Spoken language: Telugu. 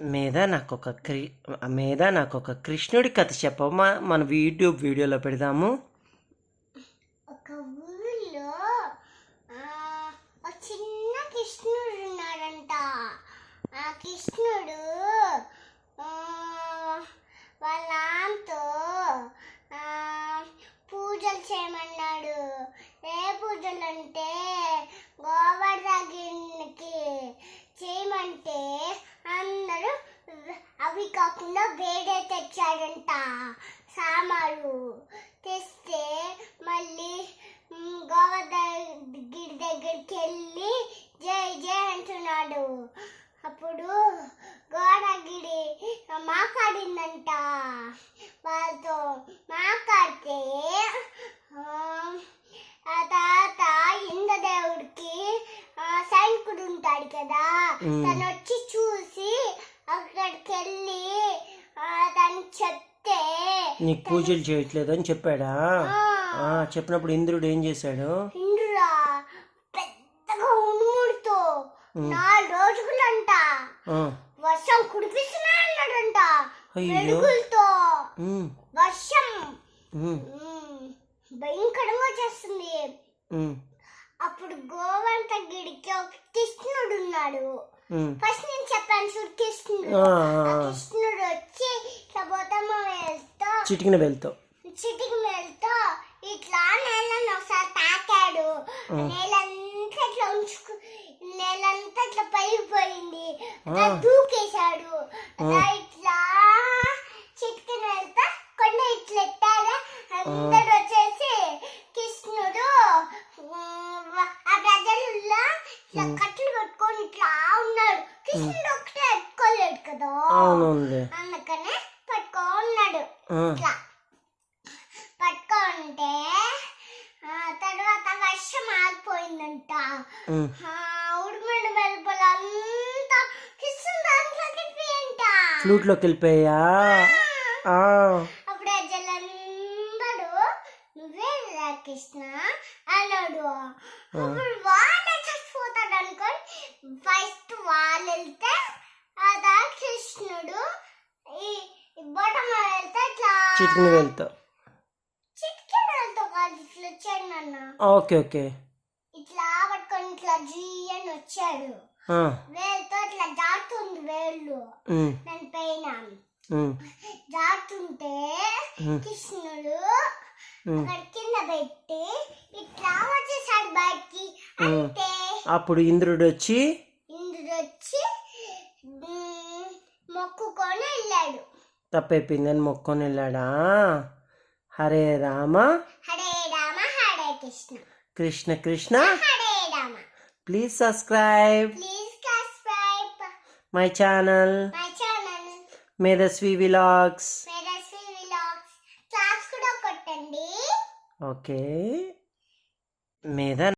మీద నాకు ఒక క్రి మీద నాకు ఒక కృష్ణుడి కథ చెప్పమా మన యూట్యూబ్ వీడియోలో పెడదాము. ఒక ఊరిలో ఒక చిన్న కృష్ణుడు ఉన్నాడంట. ఆ కృష్ణుడు వాళ్ళ పూజలు చేయమన్నాడు. ఏ పూజలు అంటే కాకుండా వేడే తెచ్చాడంట సామాలు తెస్తే మళ్ళీ మ్, గోవర్ధగిరి దగ్గరికి వెళ్ళి జై జై అంటున్నాడు. అప్పుడు గోడగిరి మాట్లాడిందంట. వాళ్ళతో మాట్లాడితే ఆ, తర్వాత ఇంద్రదేవుడికి సైనికుడు ఉంటాడు కదా. తను వచ్చి చూసి అక్కడికి వెళ్ళి ఆ, తను చెప్తే నీకు పూజలు చేయట్లేదు అని చెప్పాడా చెప్పినప్పుడు ఇంద్రుడు ఏం చేశాడు? ఇంద్రుడా పెద్దగా ఉనుముడుతో నాలుగు రోజులంట వర్షం కురిపిస్తున్నా అన్నాడంట అయ్యో. మెడుగులతో ఉమ్, వర్షం. భయంకరంగా చేస్తుంది. అప్పుడు గోవంతగిరికి ఒక కృష్ణుడు ఉన్నాడు. ఫస్ట్ నేను కృష్ణుడు వచ్చి చిటికిన వెళ్తావు చిటికి వెళ్తా ఇట్లా నేలను ఒకసారి తాకాడు. నేలంతా ఇట్లా ఉంచుకు నేలంతా ఇట్లా పైపోయింది. దూకేశాడు. ఇట్లా చిటికిన వెళ్తా కొన్ని ఇట్లా ఎట్టారా అందరు వచ్చేసి కృష్ణుడు ఆ ప్రజల్లో ఇట్లా కట్టెలు కట్టుకొని ఇట్లా ఉన్నాడు కృష్ణుడు ఒకటే అవునులే అందుకనే పట్టుకో ఉన్నాడు ఆ, ఇట్లా. పట్టుకుంటే ఆ, తర్వాత వర్షం ఆగిపోయిందంట. ఉడుమడి వెలుపలంతా కిషన్ దాంట్లోకి అంట ఫ్లూట్లోకి వెళ్ళిపోయా? అప్పుడు జలందరూ నువ్వే కృష్ణ అన్నాడు. అప్పుడు వాళ్ళే చచ్చిపోతాడు అనుకొని ఫస్ట్ వాళ్ళు వెళ్తే అదా కృష్ణుడు ఈ బొటమ వెళ్తే ఇట్లా చిటికిన వెళ్తా. Okay okay. ఇట్లా పట్టుకొని ఇట్లా జీ అని వచ్చాడు. వేలుతో ఇట్లా జారుతుంది వేళ్ళు. దాని పైన. ఉమ్, కృష్ణుడు కింద పెట్టి ఇట్లా వచ్చేసాడు బయటికి. అంటే అప్పుడు ఇంద్రుడు వచ్చి ఇంద్రుడు వచ్చి మొక్కుకొని వెళ్ళాడు. తప్పైపోయిందని మొక్కొని వెళ్ళాడా Hare Rama. Hare Rama Hare Krishna. Krishna Krishna. Hare Rama. Please subscribe please subscribe my channel my channel Medhasvi vlogs Merasi vlogs class కూడా కొట్టండి. ఓకే మీద